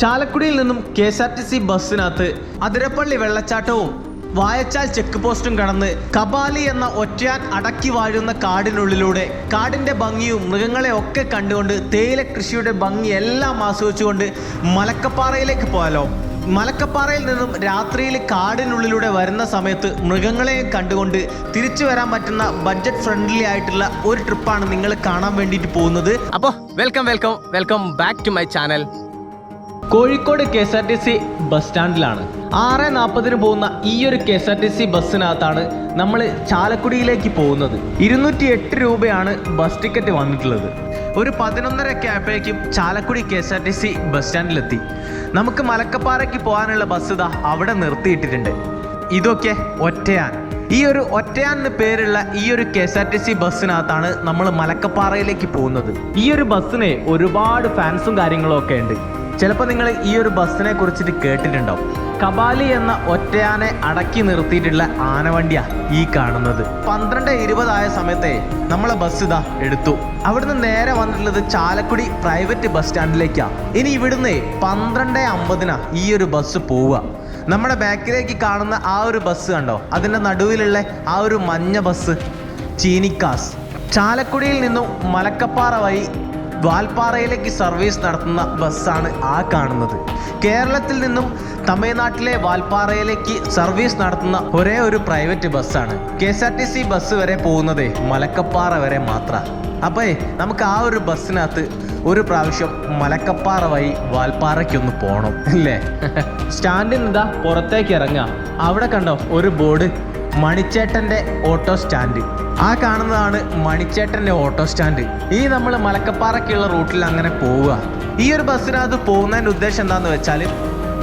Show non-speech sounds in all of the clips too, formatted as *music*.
ചാലക്കുടിയിൽ നിന്നും K S R T C ബസ്സിനകത്ത് Athirappilly വെള്ളച്ചാട്ടവും വായച്ചാൽ ചെക്ക് പോസ്റ്റും കടന്ന് കപാലി എന്ന ഒറ്റയാൻ അടക്കി വാഴുന്ന കാടിനുള്ളിലൂടെ കാടിന്റെ ഭംഗിയും മൃഗങ്ങളെ ഒക്കെ കണ്ടുകൊണ്ട് തേയില കൃഷിയുടെ ഭംഗി എല്ലാം ആസ്വദിച്ചുകൊണ്ട് മലക്കപ്പാറയിലേക്ക് പോയാലോ? മലക്കപ്പാറയിൽ നിന്നും രാത്രിയിൽ കാടിനുള്ളിലൂടെ വരുന്ന സമയത്ത് മൃഗങ്ങളെ കണ്ടുകൊണ്ട് തിരിച്ചു വരാൻ പറ്റുന്ന ബഡ്ജറ്റ് ഫ്രണ്ട്ലി ആയിട്ടുള്ള ഒരു ട്രിപ്പാണ് നിങ്ങൾ കാണാൻ വേണ്ടിയിട്ട് പോകുന്നത്. അപ്പോൾ welcome welcome welcome back to my channel Kozhikode K S R T C bus സ്റ്റാൻഡിലാണ്. ആറ് നാൽപ്പതിന് പോകുന്ന ഈ ഒരു K S R T C ബസ്സിനകത്താണ് നമ്മൾ ചാലക്കുടിയിലേക്ക് പോകുന്നത്. ഇരുന്നൂറ്റി എട്ട് രൂപയാണ് ബസ് ടിക്കറ്റ് വന്നിട്ടുള്ളത്. ഒരു പതിനൊന്നരയൊക്കെ ആയപ്പോഴേക്കും Chalakudy K S R T C bus സ്റ്റാൻഡിലെത്തി. നമുക്ക് മലക്കപ്പാറയ്ക്ക് പോകാനുള്ള ബസ് ഇതാ അവിടെ നിർത്തിയിട്ടിട്ടുണ്ട്. ഇതൊക്കെ ഒറ്റയാൻ. ഈ ഒരു ഒറ്റയാൻ എന്ന് പേരുള്ള ഈ ഒരു K S R T C ബസ്സിനകത്താണ് നമ്മൾ മലക്കപ്പാറയിലേക്ക് പോകുന്നത്. ഈ ഒരു ബസ്സിന് ഒരുപാട് ഫാൻസും കാര്യങ്ങളും ഒക്കെ ഉണ്ട്. ചിലപ്പോൾ നിങ്ങൾ ഈ ഒരു ബസ്സിനെ കുറിച്ചിട്ട് കേട്ടിട്ടുണ്ടാവും. കബാലി എന്ന ഒറ്റയാനെ അടക്കി നിർത്തിയിട്ടുള്ള ആനവണ്ടിയാ ഈ കാണുന്നത്. പന്ത്രണ്ട് ഇരുപതായ സമയത്തെ നമ്മളെ ബസ് ഇതാ എടുത്തു. അവിടുന്ന് നേരെ വന്നിട്ടുള്ളത് ചാലക്കുടി പ്രൈവറ്റ് ബസ് സ്റ്റാൻഡിലേക്കാ. ഇനി ഇവിടുന്ന് പന്ത്രണ്ട് അമ്പതിനാ ഈ ഒരു ബസ് പോവുക. നമ്മുടെ ബാക്കിലേക്ക് കാണുന്ന ആ ഒരു ബസ് കണ്ടോ? അതിന്റെ നടുവിലുള്ള ആ ഒരു മഞ്ഞ ബസ് ചീനിക്കാസ്. ചാലക്കുടിയിൽ നിന്നും മലക്കപ്പാറ വഴി വാൽപ്പാറയിലേക്ക് സർവീസ് നടത്തുന്ന ബസ്സാണ് ആ കാണുന്നത്. കേരളത്തിൽ നിന്നും തമിഴ്നാട്ടിലെ വാൽപ്പാറയിലേക്ക് സർവീസ് നടത്തുന്ന ഒരേ ഒരു പ്രൈവറ്റ് ബസ്സാണ്. K S R T C bus വരെ പോകുന്നത് മലക്കപ്പാറ വരെ മാത്രമാണ് അപ്പോൾ നമുക്ക് ആ ഒരു ബസ്സിനകത്ത് ഒരു പ്രാവശ്യം മലക്കപ്പാറ വഴി വാൽപ്പാറയ്ക്കൊന്ന് പോകണം അല്ലേ? സ്റ്റാൻഡിൽ നിന്നാ പുറത്തേക്ക് ഇറങ്ങുക അവിടെ കണ്ടോ? ഒരു ബോർഡ്. മണിച്ചേട്ടന്റെ auto stand. ആ കാണുന്നതാണ് മണിച്ചേട്ടന്റെ ഓട്ടോ സ്റ്റാൻഡ്. ഈ നമ്മൾ മലക്കപ്പാറയ്ക്കുള്ള റൂട്ടിൽ അങ്ങനെ പോവുക. ഈ ഒരു ബസ്സിനകത്ത് പോകുന്നതിന്റെ ഉദ്ദേശം എന്താണെന്ന് വെച്ചാൽ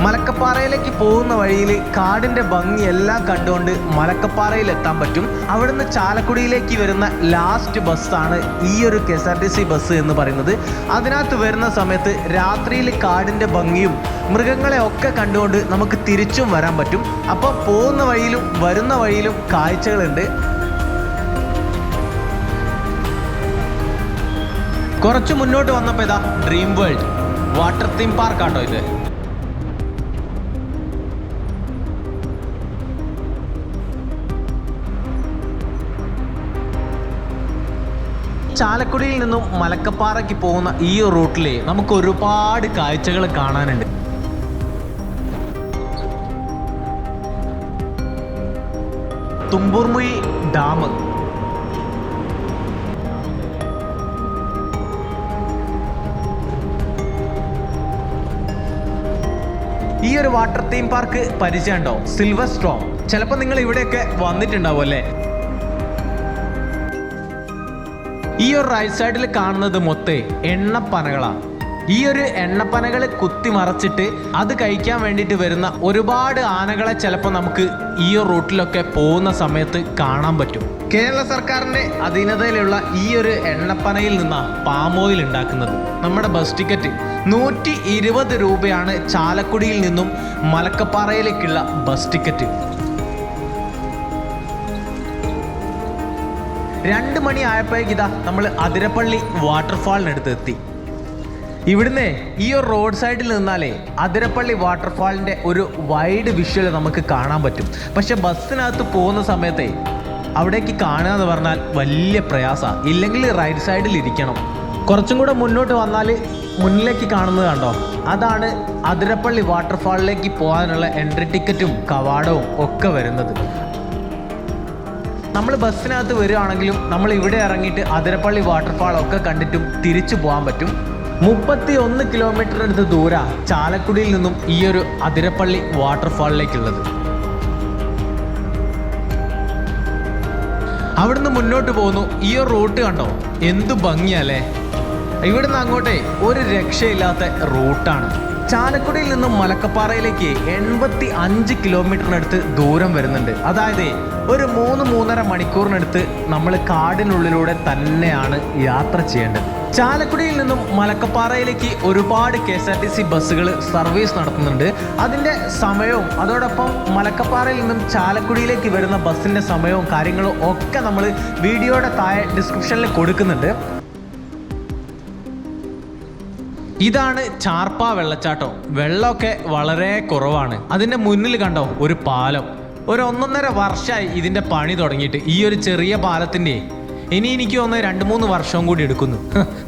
മലക്കപ്പാറയിലേക്ക് പോകുന്ന വഴിയിൽ കാടിന്റെ ഭംഗി എല്ലാം കണ്ടുകൊണ്ട് മലക്കപ്പാറയിൽ എത്താൻ പറ്റും. അവിടുന്ന് ചാലക്കുടിയിലേക്ക് വരുന്ന ലാസ്റ്റ് ബസ്സാണ് ഈ ഒരു K S R T C bus എന്ന് പറയുന്നത്. അതിനകത്ത് വരുന്ന സമയത്ത് രാത്രിയിൽ കാടിന്റെ ഭംഗിയും മൃഗങ്ങളെ ഒക്കെ കണ്ടുകൊണ്ട് നമുക്ക് തിരിച്ചും വരാൻ പറ്റും. അപ്പോൾ പോകുന്ന വഴിയിലും വരുന്ന വഴിയിലും കാഴ്ചകളുണ്ട്. കുറച്ച് മുന്നോട്ട് വന്നപ്പോൾ ഇതാ ഡ്രീം വേൾഡ് വാട്ടർ തീം പാർക്കാട്ടോ ഇത്. ചാലക്കുടിയിൽ നിന്നും മലക്കപ്പാറയ്ക്ക് പോകുന്ന ഈ റൂട്ടിലെ നമുക്ക് ഒരുപാട് കാഴ്ചകൾ കാണാനുണ്ട്. തുമ്പൂർമുഴി ഡാം. ഈ ഒരു വാട്ടർ തീം പാർക്ക് പരിചയമുണ്ടോ? സിൽവർ സ്ട്രോം ചിലപ്പോൾ നിങ്ങൾ ഇവിടെയൊക്കെ വന്നിട്ടുണ്ടാവും അല്ലേ? ഈ ഒരു റൈറ്റ് സൈഡിൽ കാണുന്നത് മൊത്തം എണ്ണപ്പനകളാണ് ഈ ഒരു എണ്ണപ്പനകൾ കുത്തി മറച്ചിട്ട് അത് കഴിക്കാൻ വേണ്ടിയിട്ട് വരുന്ന ഒരുപാട് ആനകളെ ചിലപ്പോൾ നമുക്ക് ഈ റൂട്ടിലൊക്കെ പോകുന്ന സമയത്ത് കാണാൻ പറ്റും. കേരള സർക്കാരിന്റെ അധീനതയിലുള്ള ഈ ഒരു എണ്ണപ്പനയിൽ നിന്നാണ് പാം ഓയിൽ ഉണ്ടാക്കുന്നത്. നമ്മുടെ ബസ് ടിക്കറ്റ് നൂറ്റി ഇരുപത് രൂപയാണ് ചാലക്കുടിയിൽ നിന്നും മലക്കപ്പാറയിലേക്കുള്ള ബസ് ടിക്കറ്റ് രണ്ട് മണി ആയപ്പോഴേക്കിതാ നമ്മൾ അതിരപ്പള്ളി വാട്ടർഫാളിനടുത്ത് എത്തി ഇവിടുന്ന് ഈ ഒരു റോഡ് സൈഡിൽ നിന്നാലേ അതിരപ്പള്ളി വാട്ടർഫാളിന്റെ ഒരു വൈഡ് വിഷ്വൽ നമുക്ക് കാണാൻ പറ്റും. പക്ഷെ ബസ്സിനകത്ത് പോകുന്ന സമയത്തെ അവിടേക്ക് കാണുക എന്ന് പറഞ്ഞാൽ വലിയ പ്രയാസമാണ് ഇല്ലെങ്കിൽ റൈറ്റ് സൈഡിൽ ഇരിക്കണം. കുറച്ചും കൂടെ മുന്നോട്ട് വന്നാൽ മുന്നിലേക്ക് കാണുന്നത് കണ്ടോ? അതാണ് അതിരപ്പള്ളി വാട്ടർഫാളിലേക്ക് പോകാനുള്ള എൻട്രി ടിക്കറ്റും കവാടവും ഒക്കെ വരുന്നത്. നമ്മൾ ബസ്സിനകത്ത് വരികയാണെങ്കിലും നമ്മൾ ഇവിടെ ഇറങ്ങിയിട്ട് അതിരപ്പള്ളി വാട്ടർഫാൾ ഒക്കെ കണ്ടിട്ടും തിരിച്ചു പോകാൻ പറ്റും. മുപ്പത്തി ഒന്ന് കിലോമീറ്റർ അടുത്ത് ദൂര ചാലക്കുടിയിൽ നിന്നും ഈ ഒരു അതിരപ്പള്ളി വാട്ടർഫാളിലേക്കുള്ളത്. അവിടുന്ന് മുന്നോട്ട് പോകുന്നു. ഈ ഒരു റൂട്ട് കണ്ടോ? എന്ത് ഭംഗിയല്ലേ? ഇവിടുന്ന് അങ്ങോട്ടേ ഒരു രക്ഷയില്ലാത്ത റൂട്ടാണ്. ചാലക്കുടിയിൽ നിന്നും മലക്കപ്പാറയിലേക്ക് എൺപത്തി അഞ്ച് കിലോമീറ്ററിനടുത്ത് ദൂരം വരുന്നുണ്ട്. അതായത് ഒരു മൂന്ന് മൂന്നര മണിക്കൂറിനടുത്ത് നമ്മൾ കാടിനുള്ളിലൂടെ തന്നെയാണ് യാത്ര ചെയ്യേണ്ടത്. ചാലക്കുടിയിൽ നിന്നും മലക്കപ്പാറയിലേക്ക് ഒരുപാട് K S R T C ബസ്സുകൾ സർവീസ് നടത്തുന്നുണ്ട്. അതിന്റെ സമയവും അതോടൊപ്പം മലക്കപ്പാറയിൽ നിന്നും ചാലക്കുടിയിലേക്ക് വരുന്ന ബസ്സിന്റെ സമയവും കാര്യങ്ങളും ഒക്കെ നമ്മൾ വീഡിയോയുടെ താഴെ ഡിസ്ക്രിപ്ഷനിൽ കൊടുക്കുന്നുണ്ട്. ഇതാണ് ചാർപ്പ വെള്ളച്ചാട്ടം. വെള്ളമൊക്കെ വളരെ കുറവാണ്. അതിന്റെ മുന്നിൽ കണ്ടോ ഒരു പാലം. ഒരു ഒന്നൊന്നര വർഷമായി ഇതിന്റെ പണി തുടങ്ങിയിട്ട്. ഈ ഒരു ചെറിയ പാലത്തിന്റെ ഇനി എനിക്ക് ഒന്ന് രണ്ട് മൂന്ന് വർഷവും കൂടി എടുക്കുന്നു.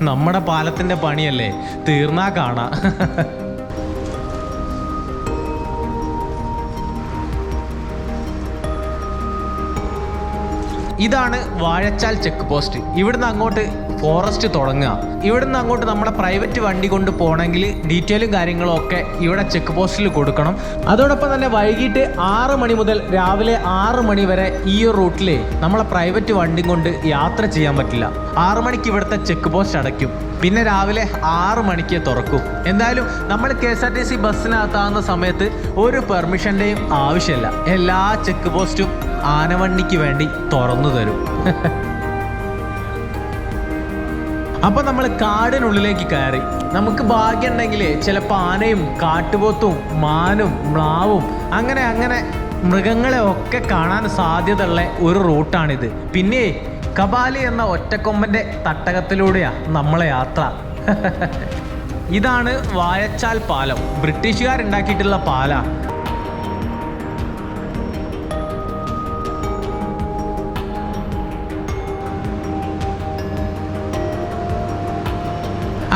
നമ്മുടെ പാലത്തിന്റെ പണിയല്ലേ? തീർന്നാ കാണാ. ഇതാണ് വാഴച്ചാൽ ചെക്ക് പോസ്റ്റ് ഇവിടുന്ന് അങ്ങോട്ട് ഫോറസ്റ്റ് തുടങ്ങുക. ഇവിടുന്ന് അങ്ങോട്ട് നമ്മുടെ പ്രൈവറ്റ് വണ്ടി കൊണ്ട് പോകണമെങ്കിൽ ഡീറ്റെയിലും കാര്യങ്ങളും ഒക്കെ ഇവിടെ ചെക്ക് പോസ്റ്റിൽ കൊടുക്കണം. അതോടൊപ്പം തന്നെ വൈകിട്ട് ആറ് മണി മുതൽ രാവിലെ ആറ് മണി വരെ ഈ ഒരു റൂട്ടിൽ നമ്മളെ പ്രൈവറ്റ് വണ്ടി കൊണ്ട് യാത്ര ചെയ്യാൻ പറ്റില്ല. ആറ് മണിക്ക് ഇവിടുത്തെ ചെക്ക് പോസ്റ്റ് അടയ്ക്കും. പിന്നെ രാവിലെ ആറ് മണിക്ക് തുറക്കും. എന്തായാലും നമ്മൾ K S R T C ബസ്സിനകത്താകുന്ന സമയത്ത് ഒരു പെർമിഷന്റെയും ആവശ്യമില്ല. എല്ലാ ചെക്ക് പോസ്റ്റും ആനവണ്ടിക്ക് വേണ്ടി തുറന്നു തരും. അപ്പൊ നമ്മൾ കാടിനുള്ളിലേക്ക് കയറി. നമുക്ക് ഭാഗ്യം ഉണ്ടെങ്കിൽ ചിലപ്പോൾ ആനയും കാട്ടുപോത്തും മാനും മ്ലാവും അങ്ങനെ അങ്ങനെ മൃഗങ്ങളെ ഒക്കെ കാണാൻ സാധ്യതയുള്ള ഒരു റൂട്ടാണിത്. പിന്നെ കബാലി എന്ന ഒറ്റക്കൊമ്പന്റെ തട്ടകത്തിലൂടെയാ നമ്മളെ യാത്ര. ഇതാണ് വായച്ചാൽ പാലം. ബ്രിട്ടീഷുകാരുണ്ടാക്കിയിട്ടുള്ള പാലാ.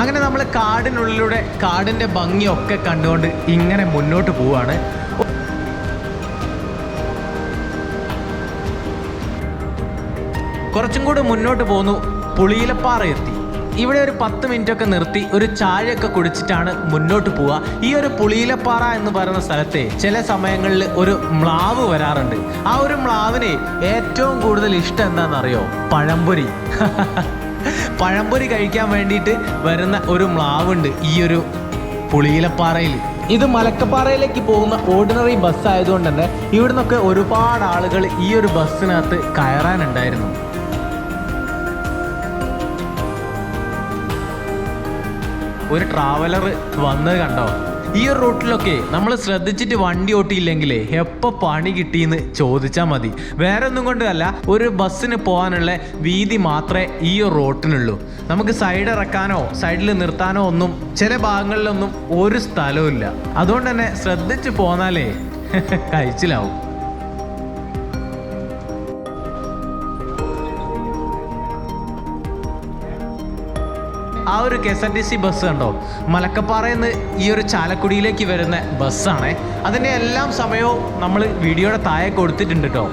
അങ്ങനെ നമ്മൾ കാടിനുള്ളിലൂടെ കാടിന്റെ ഭംഗിയൊക്കെ കണ്ടുകൊണ്ട് ഇങ്ങനെ മുന്നോട്ട് പോവാണ്. കുറച്ചും കൂടി മുന്നോട്ട് പോന്നു പുളിയിലപ്പാറ എത്തി. ഇവിടെ ഒരു പത്ത് മിനിറ്റ് ഒക്കെ നിർത്തി ഒരു ചായയൊക്കെ കുടിച്ചിട്ടാണ് മുന്നോട്ട് പോവുക. ഈ ഒരു പുളിയിലപ്പാറ എന്ന് പറയുന്ന സ്ഥലത്തെ ചില സമയങ്ങളിൽ ഒരു മ്ലാവ് വരാറുണ്ട്. ആ ഒരു മ്ലാവിന് ഏറ്റവും കൂടുതൽ ഇഷ്ടം എന്താണെന്നറിയോ? പഴംപൊരി. *laughs* പഴംപൊരി കഴിക്കാൻ വേണ്ടിയിട്ട് വരുന്ന ഒരു മ്ലാവുണ്ട് ഈ ഒരു പുളിയിലപ്പാറയിൽ. ഇത് മലക്കപ്പാറയിലേക്ക് പോകുന്ന ഓർഡിനറി ബസ് ആയതുകൊണ്ട് തന്നെ ഇവിടുന്നൊക്കെ ഒരുപാട് ആളുകൾ ഈ ഒരു ബസ്സിനകത്ത് കയറാനുണ്ടായിരുന്നു. ഒരു ട്രാവലർ വന്നത് കണ്ടോ? ഈ ഒരു റൂട്ടിലൊക്കെ നമ്മൾ ശ്രദ്ധിച്ചിട്ട് വണ്ടി ഓട്ടിയില്ലെങ്കിലേ എപ്പോൾ പണി കിട്ടിയെന്ന് ചോദിച്ചാൽ മതി. വേറെ ഒന്നും കൊണ്ടല്ല ഒരു ബസ്സിന് പോകാനുള്ള വീതി മാത്രമേ ഈ ഒരു റോട്ടിനുള്ളൂ. നമുക്ക് സൈഡ് ഇറക്കാനോ സൈഡിൽ നിർത്താനോ ഒന്നും ചില ഭാഗങ്ങളിലൊന്നും ഒരു സ്ഥലവും അതുകൊണ്ട് തന്നെ ശ്രദ്ധിച്ച് പോന്നാലേ *laughs* കഴിച്ചിലാവും. ആ ഒരു K S R T C bus കണ്ടോ? മലക്കപ്പാറയിൽ നിന്ന് ഈ ഒരു ചാലക്കുടിയിലേക്ക് വരുന്ന ബസ്സാണ് അതിന്റെ എല്ലാം സമയവും നമ്മൾ വീഡിയോയുടെ താഴെ കൊടുത്തിട്ടുണ്ട് കേട്ടോ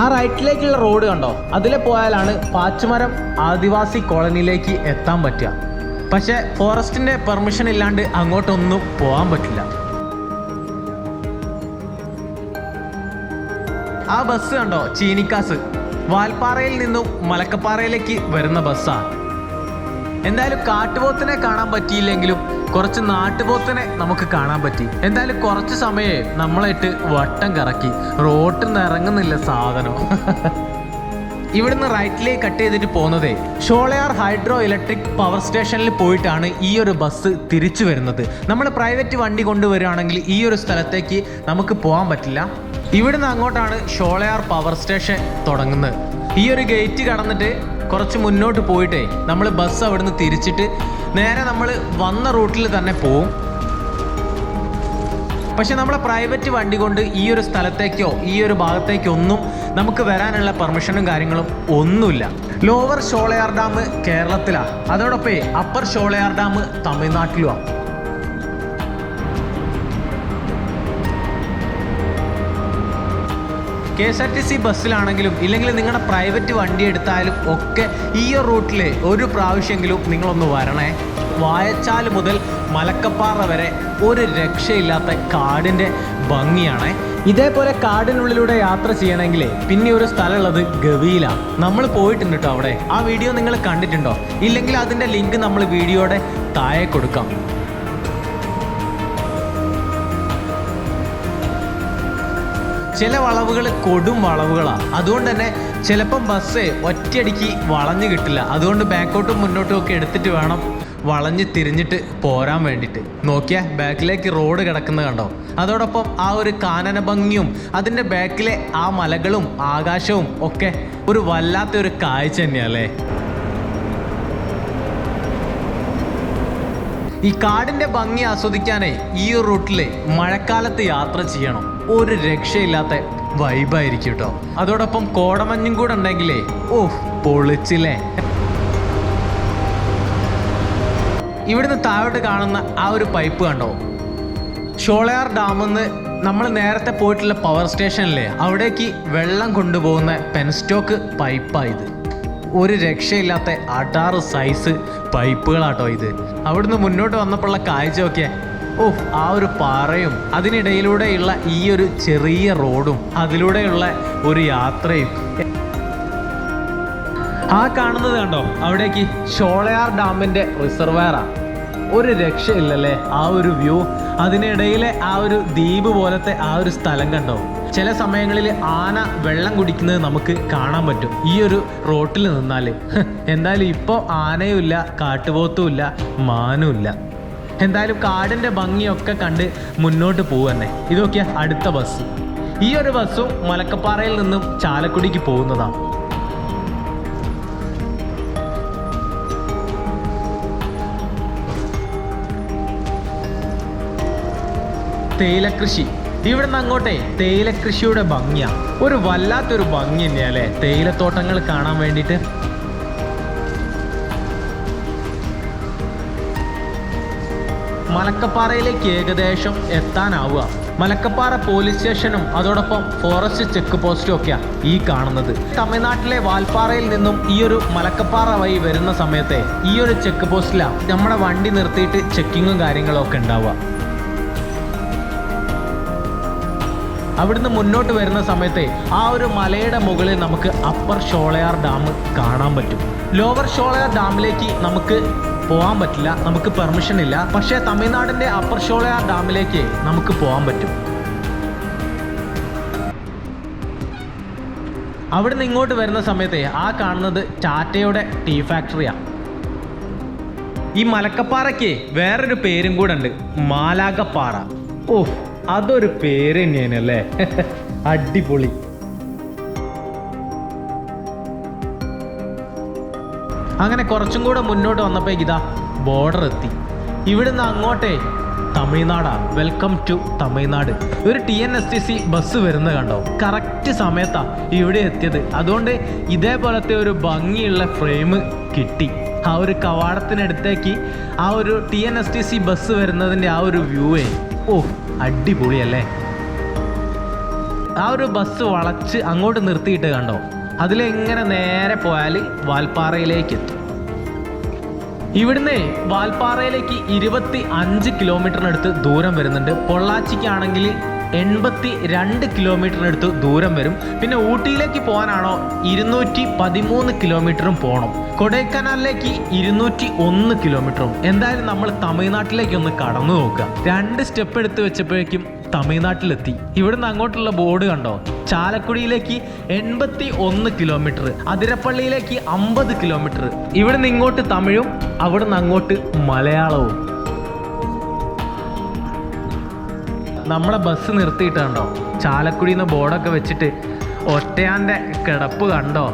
ആ റൈറ്റിലേക്കുള്ള റോഡ് കണ്ടോ? അതിലെ പോയാലാണ് പാച്ചുമരം ആദിവാസി കോളനിയിലേക്ക് എത്താൻ പറ്റുക. പക്ഷേ ഫോറസ്റ്റിന്റെ പെർമിഷൻ ഇല്ലാണ്ട് അങ്ങോട്ടൊന്നും പോകാൻ പറ്റില്ല. ആ ബസ് കണ്ടോ? ചീനിക്കാസ്. വാൽപ്പാറയിൽ നിന്നും മലക്കപ്പാറയിലേക്ക് വരുന്ന ബസ്സാണ് എന്തായാലും കാട്ടുപോത്തിനെ കാണാൻ പറ്റിയില്ലെങ്കിലും കുറച്ച് നാട്ടുപോത്തിനെ നമുക്ക് കാണാൻ പറ്റി. എന്തായാലും കുറച്ച് സമയേ നമ്മളായിട്ട് വട്ടം കറക്കി റോട്ടിൽ നിന്ന് ഇറങ്ങുന്നില്ല സാധനം. *laughs* ഇവിടുന്ന് റൈറ്റിലേക്ക് കട്ട് ചെയ്തിട്ട് പോകുന്നതേ ഷോളയാർ ഹൈഡ്രോ ഇലക്ട്രിക് പവർ സ്റ്റേഷനിൽ പോയിട്ടാണ് ഈ ഒരു ബസ് തിരിച്ചു വരുന്നത്. നമ്മൾ പ്രൈവറ്റ് വണ്ടി കൊണ്ടുവരികയാണെങ്കിൽ ഈ ഒരു സ്ഥലത്തേക്ക് നമുക്ക് പോകാൻ പറ്റില്ല. ഇവിടുന്ന് അങ്ങോട്ടാണ് ഷോളയാർ പവർ സ്റ്റേഷൻ തുടങ്ങുന്നത്. ഈ ഒരു ഗേറ്റ് കടന്നിട്ട് കുറച്ച് മുന്നോട്ട് പോയിട്ടേ നമ്മൾ ബസ് അവിടുന്ന് തിരിച്ചിട്ട് നേരെ നമ്മൾ വന്ന റൂട്ടിൽ തന്നെ പോവും. പക്ഷെ നമ്മളെ പ്രൈവറ്റ് വണ്ടി കൊണ്ട് ഈ ഒരു സ്ഥലത്തേക്കോ ഈ ഒരു ഭാഗത്തേക്കോ ഒന്നും നമുക്ക് വരാനുള്ള പെർമിഷനും കാര്യങ്ങളും ഒന്നുമില്ല. ലോവർ ഷോളയാർ ഡാം കേരളത്തിലാണ് അതോടൊപ്പം upper Sholayar dam തമിഴ്നാട്ടിലുമാണ് K S R T C ബസ്സിലാണെങ്കിലും ഇല്ലെങ്കിൽ നിങ്ങളുടെ പ്രൈവറ്റ് വണ്ടി എടുത്താലും ഒക്കെ ഈ റൂട്ടിൽ ഒരു പ്രാവശ്യമെങ്കിലും നിങ്ങളൊന്ന് വരണേ. വായച്ചാൽ മുതൽ മലക്കപ്പാറ വരെ ഒരു രക്ഷയില്ലാത്ത കാടിന്റെ ഭംഗിയാണേ. ഇതേപോലെ കാടിനുള്ളിലൂടെ യാത്ര ചെയ്യണമെങ്കിൽ പിന്നെ ഒരു സ്ഥലമുള്ളത് ഗവിയിലാണ് നമ്മൾ പോയിട്ടുണ്ട് കേട്ടോ അവിടെ. ആ വീഡിയോ നിങ്ങൾ കണ്ടിട്ടുണ്ടോ? ഇല്ലെങ്കിൽ അതിന്റെ ലിങ്ക് നമ്മൾ വീഡിയോയുടെ താഴെ കൊടുക്കാം. ചില വളവുകൾ കൊടും വളവുകളാണ്. അതുകൊണ്ട് തന്നെ ചിലപ്പം ബസ് ഒറ്റയടിക്ക് വളഞ്ഞു കിട്ടില്ല. അതുകൊണ്ട് ബാക്കോട്ടും മുന്നോട്ടും ഒക്കെ എടുത്തിട്ട് വേണം വളഞ്ഞ് തിരിഞ്ഞിട്ട് പോരാൻ വേണ്ടിയിട്ട്. നോക്കിയാൽ ബാക്കിലേക്ക് റോഡ് കിടക്കുന്നത് കണ്ടോ? അതോടൊപ്പം ആ ഒരു കാനന ഭംഗിയും അതിന്റെ ബാക്കിലെ ആ മലകളും ആകാശവും ഒക്കെ ഒരു വല്ലാത്തൊരു കാഴ്ച തന്നെയല്ലേ ഈ കാടിന്റെ ഭംഗി ആസ്വദിക്കാനേ ഈ റൂട്ടിൽ മഴക്കാലത്ത് യാത്ര ചെയ്യണം. ഒരു രക്ഷയില്ലാത്ത വൈബായിരിക്കും കേട്ടോ അതോടൊപ്പം കോടമഞ്ഞും കൂടെ ഉണ്ടെങ്കിലേ ഓഹ് പൊളിച്ചില്ലേ. ഇവിടുന്ന് താഴോട്ട് കാണുന്ന ആ ഒരു പൈപ്പ് കണ്ടോ? ഷോളയാർ ഡാമിൽ നിന്ന് നമ്മൾ നേരത്തെ പോയിട്ടുള്ള പവർ സ്റ്റേഷനിലെ അവിടേക്ക് വെള്ളം കൊണ്ടുപോകുന്ന പെൻസ്റ്റോക്ക് പൈപ്പായത് ഒരു രക്ഷയില്ലാത്ത അടാറ് സൈസ് പൈപ്പുകളാട്ടോ ഇത്. അവിടുന്ന് മുന്നോട്ട് വന്നപ്പോഴുള്ള കാഴ്ച ഓ ആ ഒരു പാറയും അതിനിടയിലൂടെയുള്ള ഈ ഒരു ചെറിയ റോഡും അതിലൂടെയുള്ള ഒരു യാത്രയും. ആ കാണുന്നത് കണ്ടോ? അവിടേക്ക് ഷോളയാർ ഡാമിന്റെ റിസർവയറാണ് ഒരു രക്ഷയില്ലല്ലേ ആ ഒരു വ്യൂ. അതിനിടയിലെ ആ ഒരു ദ്വീപ് പോലത്തെ ആ ഒരു സ്ഥലം കണ്ടോ? ചില സമയങ്ങളിൽ ആന വെള്ളം കുടിക്കുന്നത് നമുക്ക് കാണാൻ പറ്റും. ഈ ഒരു റോട്ടിൽ നിന്നാൽ. എന്തായാലും ഇപ്പോൾ ആനയുമില്ല കാട്ടുപോത്തുമില്ല മാനുമില്ല. എന്തായാലും കാടിന്റെ ഭംഗിയൊക്കെ കണ്ട് മുന്നോട്ട് പോവന്നെ ഇതൊക്കെ അടുത്ത ബസ് ഈ ഒരു ബസ്സും മലക്കപ്പാറയിൽ നിന്നും ചാലക്കുടിക്ക് പോകുന്നതാണ്. തേയിലക്കൃഷി. ഇവിടുന്ന് അങ്ങോട്ടേ തേയിലക്കൃഷിയുടെ ഭംഗിയാണ് ഒരു വല്ലാത്തൊരു ഭംഗി തന്നെയാ അല്ലേ? തേയിലത്തോട്ടങ്ങൾ കാണാൻ വേണ്ടിയിട്ട്. മലക്കപ്പാറയിലേക്ക് ഏകദേശം എത്താനാവുക. മലക്കപ്പാറ പോലീസ് സ്റ്റേഷനും അതോടൊപ്പം ഫോറസ്റ്റ് ചെക്ക് പോസ്റ്റും ഒക്കെയാ ഈ കാണുന്നത്. തമിഴ്നാട്ടിലെ വാൽപ്പാറയിൽ നിന്നും ഈ ഒരു മലക്കപ്പാറ വഴി വരുന്ന സമയത്തെ ഈ ഒരു ചെക്ക് പോസ്റ്റിലാണ് നമ്മുടെ വണ്ടി നിർത്തിയിട്ട് ചെക്കിങ്ങും കാര്യങ്ങളും ഒക്കെ ഉണ്ടാവുക. അവിടുന്ന് മുന്നോട്ട് വരുന്ന സമയത്തെ ആ ഒരു മലയുടെ മുകളിൽ നമുക്ക് അപ്പർ ഷോളയാർ ഡാം കാണാൻ പറ്റും. ലോവർ ഷോളയാർ ഡാമിലേക്ക് നമുക്ക് പോകാൻ പറ്റില്ല നമുക്ക് പെർമിഷൻ ഇല്ല. പക്ഷേ തമിഴ്നാടിന്റെ അപ്പർ ഷോളയാർ ഡാമിലേക്ക് നമുക്ക് പോകാൻ പറ്റും. അവിടുന്ന് ഇങ്ങോട്ട് വരുന്ന സമയത്തെ ആ കാണുന്നത് ടാറ്റയുടെ ടീ ഫാക്ടറിയാണ് ഈ മലക്കപ്പാറയ്ക്ക് വേറൊരു പേരും കൂടെ ഉണ്ട് മാലാകപ്പാറ ഓഹ് അതൊരു പേര് തന്നെയാണ് അല്ലേ *laughs* അടിപൊളി. അങ്ങനെ കുറച്ചും കൂടെ മുന്നോട്ട് വന്നപ്പോ ഇതാ ബോർഡർ എത്തി. ഇവിടുന്ന് അങ്ങോട്ടേ തമിഴ്നാടാ. Welcome to Tamil Nadu. ഒരു T N S T C bus വരുന്നത് കണ്ടോ? കറക്റ്റ് സമയത്താ ഇവിടെ എത്തിയത്. അതുകൊണ്ട് ഇതേപോലത്തെ ഒരു ഭംഗിയുള്ള ഫ്രെയിം കിട്ടി. ആ ഒരു കവാടത്തിനടുത്തേക്ക് ആ ഒരു T N S T C bus വരുന്നതിന്റെ ആ ഒരു വ്യൂവേ ഓ അടിപൊളിയല്ലേ? ആ ഒരു ബസ് വളച്ച് അങ്ങോട്ട് നിർത്തിയിട്ട് കണ്ടോ? അതിലെങ്ങനെ നേരെ പോയാൽ വാൽപ്പാറയിലേക്ക് എത്തും ഇവിടുന്ന് വാൽപ്പാറയിലേക്ക് ഇരുപത്തി അഞ്ച് കിലോമീറ്ററിനടുത്ത് ദൂരം വരുന്നുണ്ട്. പൊള്ളാച്ചിക്കാണെങ്കിൽ എൺപത്തി രണ്ട് കിലോമീറ്ററിനടുത്ത് ദൂരം വരും. പിന്നെ ഊട്ടിയിലേക്ക് പോകാനാണോ ഇരുന്നൂറ്റി പതിമൂന്ന് കിലോമീറ്ററും പോകണം കൊടൈക്കനാലിലേക്ക് ഇരുന്നൂറ്റി ഒന്ന് കിലോമീറ്ററും. എന്തായാലും നമ്മൾ തമിഴ്നാട്ടിലേക്ക് ഒന്ന് കടന്നു നോക്കുക. രണ്ട് സ്റ്റെപ്പ് എടുത്ത് വെച്ചപ്പോഴേക്കും തമിഴ്നാട്ടിലെത്തി. ഇവിടുന്ന് അങ്ങോട്ടുള്ള ബോർഡ് കണ്ടോ? ചാലക്കുടിയിലേക്ക് എൺപത്തി ഒന്ന് കിലോമീറ്റർ അതിരപ്പള്ളിയിലേക്ക് അമ്പത് കിലോമീറ്റർ. ഇവിടുന്ന് ഇങ്ങോട്ട് തമിഴും അവിടുന്ന് അങ്ങോട്ട് മലയാളവും. നമ്മളെ ബസ് നിർത്തിയിട്ടുണ്ടോ ചാലക്കുടി എന്ന നിന്ന് ബോർഡൊക്കെ വെച്ചിട്ട് ഒറ്റയാന്റെ കിടപ്പ് കണ്ടോ?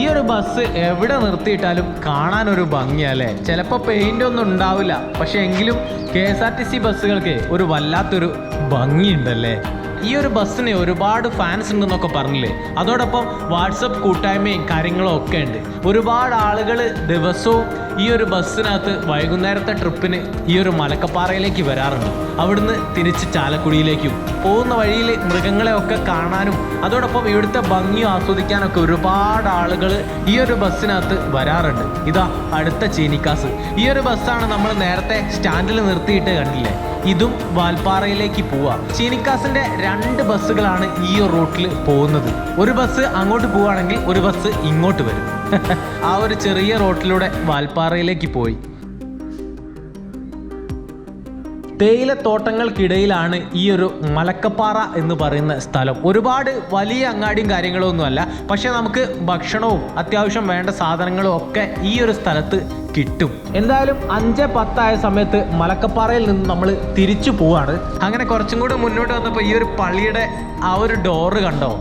ഈ ഒരു ബസ് എവിടെ നിർത്തിയിട്ടാലും കാണാൻ ഒരു ഭംഗിയല്ലേ ചിലപ്പോൾ പെയിന്റ് ഒന്നും ഉണ്ടാവില്ല പക്ഷേ എങ്കിലും K S R T C ബസ്സുകൾക്ക് ഒരു വല്ലാത്തൊരു ഭംഗിയുണ്ടല്ലേ? ഈ ഒരു ബസ്സിന് ഒരുപാട് ഫാൻസ് ഉണ്ടെന്നൊക്കെ പറഞ്ഞില്ലേ? അതോടൊപ്പം വാട്സപ്പ് കൂട്ടായ്മയും കാര്യങ്ങളും ഒക്കെ ഉണ്ട്. ഒരുപാട് ആളുകൾ ദിവസവും ഈ ഒരു ബസ്സിനകത്ത് വൈകുന്നേരത്തെ ട്രിപ്പിന് ഈ ഒരു മലക്കപ്പാറയിലേക്ക് വരാറുണ്ട്. അവിടുന്ന് തിരിച്ച് ചാലക്കുടിയിലേക്കും പോകുന്ന വഴിയിൽ മൃഗങ്ങളെ ഒക്കെ കാണാനും അതോടൊപ്പം ഇവിടുത്തെ ഭംഗിയും ആസ്വദിക്കാനൊക്കെ ഒരുപാട് ആളുകൾ ഈ ഒരു ബസ്സിനകത്ത് വരാറുണ്ട്. ഇതാ അടുത്ത ചീനിക്കാസ്. ഈ ഒരു ബസ്സാണ് നമ്മൾ നേരത്തെ സ്റ്റാൻഡിൽ നിർത്തിയിട്ട് കണ്ടില്ലേ? ഇതും വാൽപ്പാറയിലേക്ക് പോവാ. ചീനിക്കാസിന്റെ രണ്ട് ബസ്സുകളാണ് ഈ റൂട്ടിൽ പോകുന്നത്. ഒരു ബസ് അങ്ങോട്ട് പോവുകയാണെങ്കിൽ ഒരു ബസ് ഇങ്ങോട്ട് വരും. *laughs* ആ ഒരു ചെറിയ റോട്ടിലൂടെ വാൽപ്പാറയിലേക്ക് പോയി. തേയിലത്തോട്ടങ്ങൾക്കിടയിലാണ് ഈ ഒരു മലക്കപ്പാറ എന്ന് പറയുന്ന സ്ഥലം. ഒരുപാട് വലിയ അങ്ങാടിയും കാര്യങ്ങളും ഒന്നുമല്ല പക്ഷെ നമുക്ക് ഭക്ഷണവും അത്യാവശ്യം വേണ്ട സാധനങ്ങളും ഒക്കെ ഈ ഒരു സ്ഥലത്ത് കിട്ടും. എന്തായാലും അഞ്ച് പത്തായ സമയത്ത് മലക്കപ്പാറയിൽ നിന്ന് നമ്മൾ തിരിച്ചു പോവാണ്. അങ്ങനെ കുറച്ചും കൂടെ മുന്നോട്ട് വന്നപ്പോൾ ഈ ഒരു പള്ളിയുടെ ആ ഒരു ഡോറ് കണ്ടോ?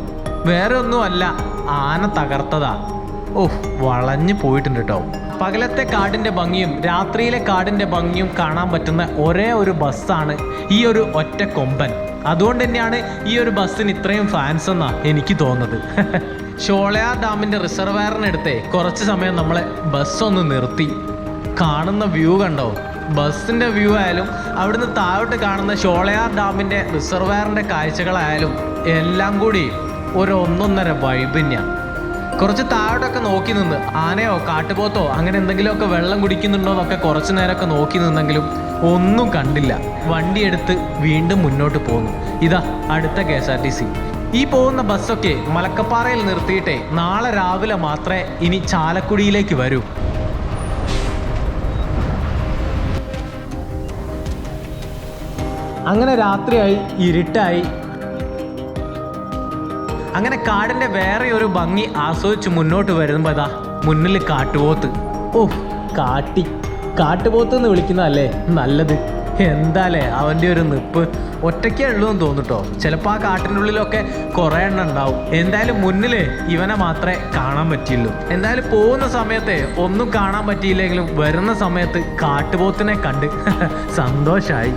വേറെ ഒന്നുമല്ല ആന തകർത്തതാ. ഓ വളഞ്ഞു പോയിട്ടുണ്ട് കേട്ടോ പകലത്തെ കാടിന്റെ ഭംഗിയും രാത്രിയിലെ കാടിന്റെ ഭംഗിയും കാണാൻ പറ്റുന്ന ഒരേ ഒരു ബസ്സാണ് ഈ ഒരു ഒറ്റ കൊമ്പൻ. അതുകൊണ്ട് തന്നെയാണ് ഈ ഒരു ബസ്സിന് ഇത്രയും ഫാൻസ് എന്നാണ് എനിക്ക് തോന്നുന്നത്. *laughs* ഷോളയാർ ഡാമിന്റെ റിസർവയറിനടുത്തെ കുറച്ച് സമയം നമ്മൾ ബസ്സൊന്ന് നിർത്തി. കാണുന്ന വ്യൂ കണ്ടോ? ബസ്സിന്റെ വ്യൂ ആയാലും അവിടുന്ന് താഴോട്ട് കാണുന്ന ഷോളയാർ ഡാമിന്റെ റിസർവയറിന്റെ കാഴ്ചകളായാലും എല്ലാം കൂടി ഒരു ഒന്നൊന്നര വൈബ് തന്നെയാണ് കുറച്ച് താഴോട്ടൊക്കെ നോക്കി നിന്ന്. ആനയോ കാട്ടുപോത്തോ അങ്ങനെ എന്തെങ്കിലുമൊക്കെ വെള്ളം കുടിക്കുന്നുണ്ടോന്നൊക്കെ കുറച്ച് നേരമൊക്കെ നോക്കി നിന്നെങ്കിലും ഒന്നും കണ്ടില്ല. വണ്ടിയെടുത്ത് വീണ്ടും മുന്നോട്ട് പോകുന്നു ഇതാ അടുത്ത K S R T C. ഈ പോകുന്ന ബസ്സൊക്കെ മലക്കപ്പാറയിൽ നിർത്തിയിട്ടേ നാളെ രാവിലെ മാത്രമേ ഇനി ചാലക്കുടിയിലേക്ക് വരൂ. അങ്ങനെ രാത്രിയായി ഇരുട്ടായി അങ്ങനെ കാടിന്റെ വേറെ ഒരു ഭംഗി ആസ്വദിച്ച് മുന്നോട്ട് വരുമ്പോ ഇതാ മുന്നിൽ കാട്ടുപോത്ത്. ഓ കാട്ടി. കാട്ടുപോത്ത് എന്ന് വിളിക്കുന്നതല്ലേ? നല്ലത്. എന്താലേ അവന്റെ ഒരു നിപ്പ്. ഒറ്റയ്ക്കേ ഉള്ളൂ എന്ന് തോന്നുട്ടോ. ചിലപ്പോൾ ആ കാട്ടിനുള്ളിലൊക്കെ കുറേ എണ്ണം ഉണ്ടാവും. എന്തായാലും മുന്നിൽ ഇവനെ മാത്രമേ കാണാൻ പറ്റിയുള്ളൂ. എന്തായാലും പോകുന്ന സമയത്തെ ഒന്നും കാണാൻ പറ്റിയില്ലെങ്കിലും വരുന്ന സമയത്ത് കാട്ടുപോത്തിനെ കണ്ട് *laughs* സന്തോഷമായി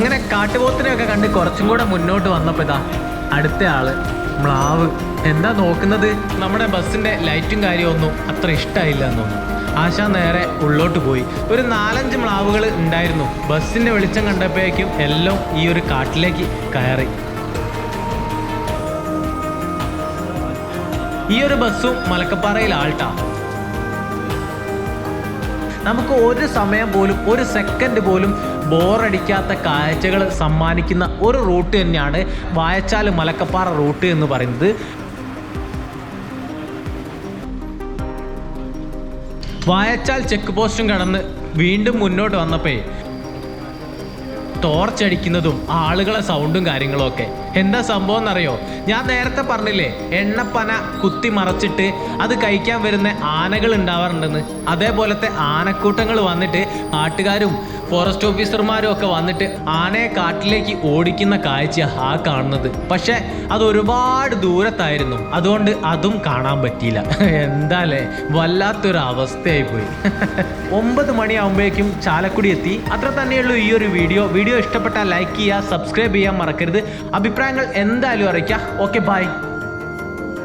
അങ്ങനെ കാട്ടുപോത്തിനെയൊക്കെ കണ്ട് കുറച്ചും കൂടെ മുന്നോട്ട് വന്നപ്പോ ഇതാ അടുത്ത ആൾ മ്ലാവ്. എന്താ നോക്കുന്നത്? നമ്മുടെ ബസ്സിന്റെ ലൈറ്റും കാര്യമൊന്നും അത്ര ഇഷ്ടമായില്ല എന്ന് തോന്നുന്നു. ആശാ നേരെ ഉള്ളോട്ട് പോയി. ഒരു നാലഞ്ച് മ്ലാവുകൾ ഉണ്ടായിരുന്നു. ബസ്സിന്റെ വെളിച്ചം കണ്ടപ്പോഴേക്കും എല്ലാം ഈ ഒരു കാട്ടിലേക്ക് കയറി. ഈ ഒരു ബസ്സും മലക്കപ്പാറയിൽ ആൾട്ടാ. നമുക്ക് ഒരു സമയം പോലും ഒരു സെക്കൻഡ് പോലും ബോറടിക്കാത്ത കാഴ്ചകൾ സമ്മാനിക്കുന്ന ഒരു റൂട്ട് തന്നെയാണ് വായച്ചാൽ മലക്കപ്പാറ റൂട്ട് എന്ന് പറയുന്നത്. വായച്ചാൽ ചെക്ക് പോസ്റ്റും കടന്ന് വീണ്ടും മുന്നോട്ട് വന്നപ്പോൾ ടോർച്ചടിക്കുന്നതും ആളുകളെ സൗണ്ടും കാര്യങ്ങളും ഒക്കെ. എന്താ സംഭവം എന്നറിയോ? ഞാൻ നേരത്തെ പറഞ്ഞില്ലേ എണ്ണപ്പന കുത്തി മറച്ചിട്ട് അത് കഴിക്കാൻ വരുന്ന ആനകൾ ഉണ്ടാവാറുണ്ടെന്ന്. അതേപോലത്തെ ആനക്കൂട്ടങ്ങൾ വന്നിട്ട് നാട്ടുകാരും ഫോറസ്റ്റ് ഓഫീസർമാരും ഒക്കെ വന്നിട്ട് ആനയെ കാട്ടിലേക്ക് ഓടിക്കുന്ന കാഴ്ച ആ കാണുന്നത്. പക്ഷെ അത് ഒരുപാട് ദൂരത്തായിരുന്നു. അതുകൊണ്ട് അതും കാണാൻ പറ്റിയില്ല. എന്താലേ വല്ലാത്തൊരു അവസ്ഥയായി പോയി. ഒമ്പത് മണിയാകുമ്പോഴേക്കും ചാലക്കുടി എത്തി. അത്ര തന്നെയുള്ളൂ ഈ ഒരു വീഡിയോ. വീഡിയോ ഇഷ്ടപ്പെട്ടാൽ ലൈക്ക് ചെയ്യുക സബ്സ്ക്രൈബ് ചെയ്യാൻ മറക്കരുത്. അഭിപ്രായങ്ങൾ എന്തായാലും അറിയിക്കുക ഓക്കെ ബൈ